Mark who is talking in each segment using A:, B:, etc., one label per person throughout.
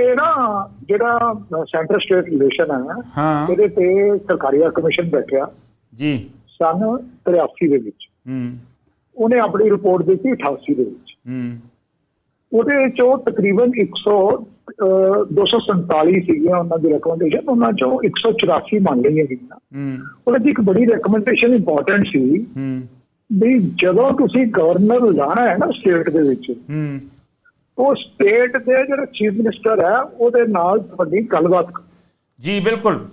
A: ਇਹ ਨਾ ਜਿਹੜਾ ਸੈਂਟਰ ਸਟੇਟ ਰਿਲੇਸ਼ਨ ਹੈ। ਇਹਦੇ ਤੇ ਸਰਕਾਰੀ ਕਮਿਸ਼ਨ ਬੈਠਿਆ।
B: ਜੀ।
A: ਸਨ 83 ਦੇ ਵਿੱਚ।
B: ਹੂੰ।
A: ਉਹਨੇ ਆਪਣੀ ਰਿਪੋਰਟ ਦਿੱਤੀ 88 ਦੇ ਵਿੱਚ।
B: ਹੂੰ।
A: ਉਹਦੇ ਚੋਂ ਤਕਰੀਬਨ 100 247 ਸੀਗੀਆਂ ਉਹਨਾਂ ਦੀ ਰეკਮੈਂਡੇਸ਼ਨ ਉਹਨਾਂ ਚੋਂ 184 ਮੰਨ ਲਈਆਂ ਗਈਆਂ।
B: ਹੂੰ।
A: ਉਹਨਾਂ ਦੀ ਇੱਕ ਬੜੀ ਰეკਮੈਂਡੇਸ਼ਨ ਇੰਪੋਰਟੈਂਟ ਸੀ।
B: ਹੂੰ।
A: ਵੀ ਜਦੋਂ ਤੁਸੀਂ ਗਵਰਨਰ ਲਾਣਾ ਹੈ ਨਾ ਸਟੇਟ ਦੇ ਵਿੱਚ
B: ਹੂੰ।
A: ਉਹ ਸਟੇਟ ਦੇ ਜਿਹੜਾ ਚੀਫ ਮਿਨਿਸਟਰ ਹੈ ਉਹਦੇ ਨਾਲ ਤੁਹਾਡੀ ਗੱਲਬਾਤ।
B: ਜੀ ਬਿਲਕੁਲ।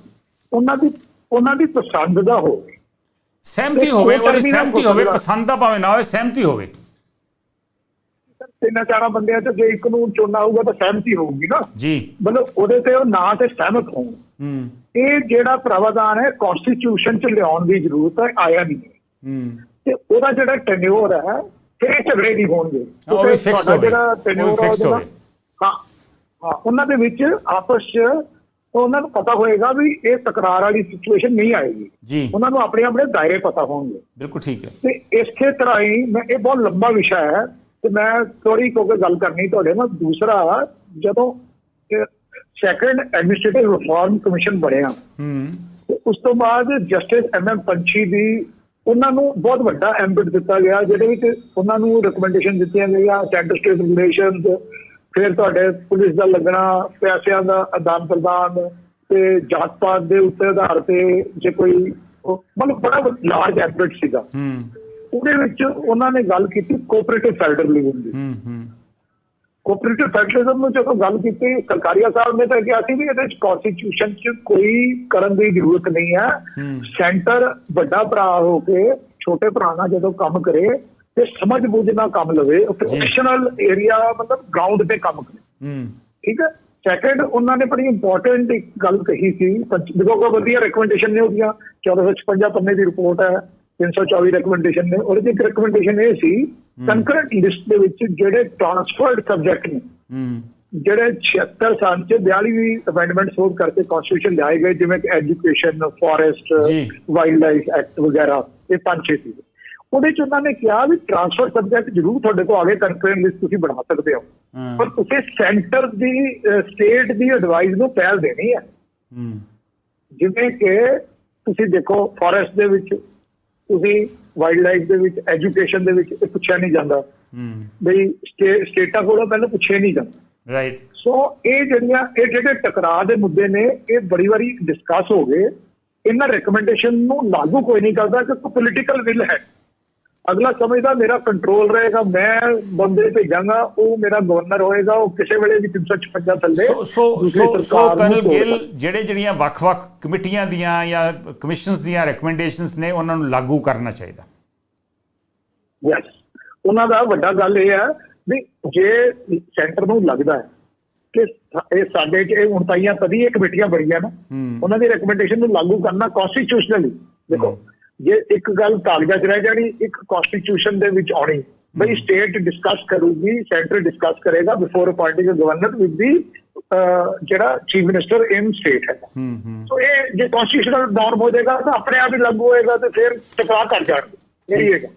A: ਉਹਨਾਂ ਦੀ ਉਹਨਾਂ ਦੀ ਪਸੰਦ ਦਾ ਹੋਵੇ।
B: ਸਹਿਮਤੀ ਹੋਵੇ
A: ਨਾ
B: ਸਹਿਮਤੀ ਹੋਵੇ। ਪਸੰਦ ਦਾ ਭਾਵੇਂ ਨਾ ਹੋਵੇ ਸਹਿਮਤੀ ਹੋਵੇ।
A: ਤਿੰਨਾਂ ਚਾਰਾਂ ਬੰਦਿਆਂ ਚ ਜੇ ਇੱਕ ਨੂੰ ਚੁਣਨਾ ਹੋਊਗਾ ਤਾਂ ਸਹਿਮਤੀ ਹੋਊਗੀ ਨਾ।
B: ਜੀ।
A: ਮਤਲਬ ਉਹਦੇ ਤੇ ਉਹ ਨਾ ਤੇ ਸਹਿਮਤ ਹੋਣ।
B: ਹੂੰ।
A: ਇਹ ਜਿਹੜਾ ਪ੍ਰਾਵਧਾਨ ਹੈ ਕਨਸਟੀਟਿਊਸ਼ਨ ਚ ਲਿਆਉਣ ਦੀ ਜ਼ਰੂਰਤ ਹੈ ਆਇਆ ਨਹੀਂ। ਹੂੰ। ਤੇ ਉਹਦਾ ਜਿਹੜਾ ਟੈਨਿਓਰ ਹੈ ਫਿਰ ਇਹ ਝਗੜੇ ਨਹੀਂ ਹੋਣਗੇ।
B: ਉਹ ਵੀ
A: ਤੁਹਾਡਾ
B: ਹੋਵੇ।
A: ਜਿਹੜਾ ਉਹਦਾ-
B: ਹੋਵੇ।
A: ਹਾਂ ਹਾਂ ਉਹਨਾਂ ਦੇ ਵਿੱਚ ਆਪਸ ਚ ਉਹਨਾਂ ਨੂੰ ਪਤਾ ਹੋਏਗਾ ਵੀ ਇਹ ਤਕਰਾਰ ਵਾਲੀ ਸਿਚੁਏਸ਼ਨ ਨਹੀਂ ਆਏਗੀ।
B: ਜੀ।
A: ਉਹਨਾਂ ਨੂੰ ਆਪਣੇ ਆਪਣੇ ਦਾਇਰੇ ਪਤਾ ਹੋਣਗੇ।
B: ਬਿਲਕੁਲ ਠੀਕ ਹੈ।
A: ਤੇ ਇਸੇ ਤਰ੍ਹਾਂ ਹੀ ਮੈਂ ਇਹ ਬਹੁਤ ਲੰਬਾ ਵਿਸ਼ਾ ਹੈ ਤੇ ਮੈਂ ਥੋੜੀ ਕਿਉਂਕਿ ਗੱਲ ਕਰਨੀ ਤੁਹਾਡੇ ਨਾਲ। ਦੂਸਰਾ ਜਦੋਂ ਸੈਕੰਡ ਐਡਮਿਨਿਸਟ੍ਰੇਟਿਵ ਰਿਫਾਰਮ ਕਮਿਸ਼ਨ ਬਣਿਆ
B: ਹੂੰ।
A: ਉਸ ਤੋਂ ਬਾਅਦ ਜਸਟਿਸ ਐਮ ਐਮ ਪੰਛੀ ਦੀ ਉਹਨਾਂ ਨੂੰ ਬਹੁਤ ਵੱਡਾ ਐਂਬਿਟ ਦਿੱਤਾ ਗਿਆ ਜਿਹਦੇ ਵਿੱਚ ਉਹਨਾਂ ਨੂੰ ਰეკਮੈਂਡੇਸ਼ਨ ਦਿੱਤੀਆਂ ਗਈਆਂ ਸੈਂਟਰ ਸਟੇਟ ਰਿਲੇਸ਼ਨਸ ਫਿਰ ਤੁਹਾਡੇ ਪੁਲਿਸ ਦਾ ਲੱਗਣਾ ਪੈਸਿਆਂ ਦਾ ਆਦਾਨ ਪ੍ਰਦਾਨ ਤੇ ਜਾਤ ਪਾਤ ਦੇ ਉੱਤੇ ਆਧਾਰ ਤੇ ਜੇ ਕੋਈ ਮਤਲਬ ਬੜਾ ਲਾਰਜ ਐਂਬਿਟ ਸੀਗਾ।
B: ਹੂੰ।
A: ਉਹਦੇ ਵਿੱਚ ਉਹਨਾਂ ਨੇ ਗੱਲ ਕੀਤੀ ਕੋਆਪਰੇਟਿਵ ਫੈਡਰਲਿਜ਼ਮ ਦੀ।
B: ਹੂੰ ਹੂੰ।
A: ਕੋਆਪਰੇਟਿਵ ਫੈਡਰਲਿਜ਼ਮ ਨੂੰ ਜਦੋਂ ਗੱਲ ਕੀਤੀ ਸਰਕਾਰੀਆ ਸਾਹਿਬ ਨੇ ਤਾਂ ਕਿਹਾ ਸੀ ਵੀ ਇਹਦੇ ਵਿੱਚ ਕਨਸਟੀਟਿਊਸ਼ਨ 'ਚ ਕੋਈ ਕਰਨ ਦੀ ਜ਼ਰੂਰਤ ਨਹੀਂ ਹੈ। ਸੈਂਟਰ ਵੱਡਾ ਭਰਾ ਹੋ ਕੇ ਛੋਟੇ ਭਰਾ ਨਾਲ ਜਦੋਂ ਕੰਮ ਕਰੇ ਤੇ ਸਮਝ ਬੁੱਝ ਨਾਲ ਕੰਮ ਲਵੇ ਪ੍ਰੋਫੈਸ਼ਨਲ ਏਰੀਆ ਮਤਲਬ ਗਰਾਊਂਡ ਤੇ ਕੰਮ ਕਰੇ। ਠੀਕ ਹੈ? ਸੈਕੰਡ ਉਹਨਾਂ ਨੇ ਬੜੀ ਇੰਪੋਰਟੈਂਟ ਇੱਕ ਗੱਲ ਕਹੀ ਸੀ ਦੇਖੋ ਕੋ ਵਧੀਆ ਰეკਮੈਂਡੇਸ਼ਨ ਨੇ ਉਹਦੀਆਂ 1455 ਪੰਨੇ ਦੀ ਰਿਪੋਰਟ ਹੈ 324 ਰეკਮੈਂਡੇਸ਼ਨ ਨੇ। ਉਹਦੇ ਵਿੱਚ ਰეკਮੈਂਡੇਸ਼ਨ ਇਹ ਸੀ ਕੰਕਰੈਂਟ ਲਿਸਟ ਦੇ ਵਿੱਚ ਜਿਹੜੇ ਟ੍ਰਾਂਸਫਰਡ ਸਬਜੈਕਟ ਨੇ ਜਿਹੜੇ 76 ਸਾਲ ਚ 42ਵੀਂ ਅਮੈਂਡਮੈਂਟ ਸੋਧ ਕਰਕੇ ਕਨਸਟੀਟਿਊਸ਼ਨ ਲਿਆਏ ਗਏ ਜਿਵੇਂ ਕਿ education forest. Wildlife act ਵਗੈਰਾ ਇਹ ਪੰਜ ਛੇ ਸੀ ਉਹਦੇ ਚ ਉਹਨਾਂ ਨੇ ਕਿਹਾ ਵੀ ਟ੍ਰਾਂਸਫਰ ਸਬਜੈਕਟ ਜ਼ਰੂਰ ਤੁਹਾਡੇ ਕੋਲ ਆਵੇ ਕੰਕਰੈਂਟ ਲਿਸਟ ਤੁਸੀਂ ਬਣਾ ਸਕਦੇ ਹੋ। ਪਰ ਤੁਸੀਂ ਸੈਂਟਰ ਦੀ ਸਟੇਟ ਦੀ ਐਡਵਾਈਸ ਨੂੰ ਪਹਿਲ ਦੇਣੀ ਹੂੰ। ਜਿਵੇਂ ਕਿ ਤੁਸੀਂ ਦੇਖੋ ਫੋਰੈਸਟ ਦੇ ਵਿੱਚ ਤੁਸੀਂ ਵਾਈਲਡ ਲਾਈਫ ਦੇ ਵਿੱਚ ਐਜੂਕੇਸ਼ਨ ਦੇ ਵਿੱਚ ਇਹ ਪੁੱਛਿਆ ਨਹੀਂ ਜਾਂਦਾ।
B: ਹੂੰ।
A: ਬਈ ਸਟੇ- ਸਟੇਟਾਂ ਕੋਲੋਂ ਪਹਿਲਾਂ ਪੁੱਛਿਆ ਨਹੀਂ ਜਾਂਦਾ।
B: ਰਾਈਟ
A: ਸੋ ਇਹ ਜਿਹੜੀਆਂ ਇਹ ਜਿਹੜੇ ਟਕਰਾਅ ਦੇ ਮੁੱਦੇ ਨੇ ਇਹ ਬੜੀ ਵਾਰੀ ਡਿਸਕਸ ਹੋ ਗਏ। ਇਹਨਾਂ ਰეკਮੈਂਡੇਸ਼ਨ ਨੂੰ ਲਾਗੂ ਕੋਈ ਨਹੀਂ ਕਰਦਾ ਕਿਉਂਕਿ ਪੋਲੀਟੀਕਲ ਵਿਲ ਹੈ। ਅਗਲਾ ਸਮਝਦਾ ਮੇਰਾ ਕੰਟਰੋਲ ਰਹੇਗਾ ਮੈਂ ਬੰਦੇ ਭੇਜਾਂਗਾ ਉਹ ਮੇਰਾ ਗਵਰਨਰ ਹੋਏਗਾ ਉਹ ਕਿਸੇ ਵੇਲੇ ਵੀ 356 ਥੱਲੇ
B: ਸੋ ਸੋ ਸੋ ਕਰਨਲ ਗਿੱਲ ਜਿਹੜੇ ਜਿਹੜੀਆਂ ਵੱਖ-ਵੱਖ ਕਮੇਟੀਆਂ ਦੀਆਂ ਜਾਂ ਕਮਿਸ਼ਨਸ ਦੀਆਂ ਰეკਮੈਂਡੇਸ਼ਨਸ ਨੇ ਉਹਨਾਂ ਨੂੰ ਲਾਗੂ ਕਰਨਾ ਚਾਹੀਦਾ।
A: ਯੈਸ ਉਹਨਾਂ ਦਾ ਵੱਡਾ ਗੱਲ ਇਹ ਹੈ ਵੀ ਜੇ ਸੈਂਟਰ ਨੂੰ ਲੱਗਦਾ ਹੈ ਕਿ ਇਹ ਸਾਡੇ ਚ ਇਹ ਹੁਣ ਤਾਈਆਂ ਤਦੀ ਇਹ ਕਮੇਟੀਆਂ ਬਣੀਆਂ ਨਾ ਉਹਨਾਂ ਦੀ ਰეკਮੈਂਡੇਸ਼ਨ ਨੂੰ ਲਾਗੂ ਕਰਨਾ ਕਨਸਟੀਟਿਊਸ਼ਨਲੀ ਦੇਖੋ ਜੇ ਇੱਕ ਗੱਲ ਕਾਗਜ਼ਾਂ 'ਚ ਰਹਿ ਜਾਣੀ ਇੱਕ ਕਨਸਟੀਟਿਊਸ਼ਨ ਦੇ ਵਿੱਚ ਆਉਣੀ ਬਈ ਸਟੇਟ ਡਿਸਕਸ ਕਰੂਗੀ ਸੈਂਟਰ ਡਿਸਕਸ ਕਰੇਗਾ before appointing governor with the ਜਿਹੜਾ ਚੀਫ ਮਿਨਿਸਟਰ ਇਨ ਸਟੇਟ ਹੈ।
B: ਹੂੰ ਹੂੰ।
A: ਸੋ ਇਹ ਜੇ ਕਨਸਟੀਟਿਊਸ਼ਨਲ ਨੋਰਮ ਹੋ ਜਾਏਗਾ ਤਾਂ ਆਪਣੇ ਆਪ ਹੀ ਲਾਗੂ ਹੋਏਗਾ ਤੇ ਫਿਰ ਟਕਰਾਅ ਕਰ ਜਾਣਗੇ। ਇਹ ਹੀ ਹੈਗਾ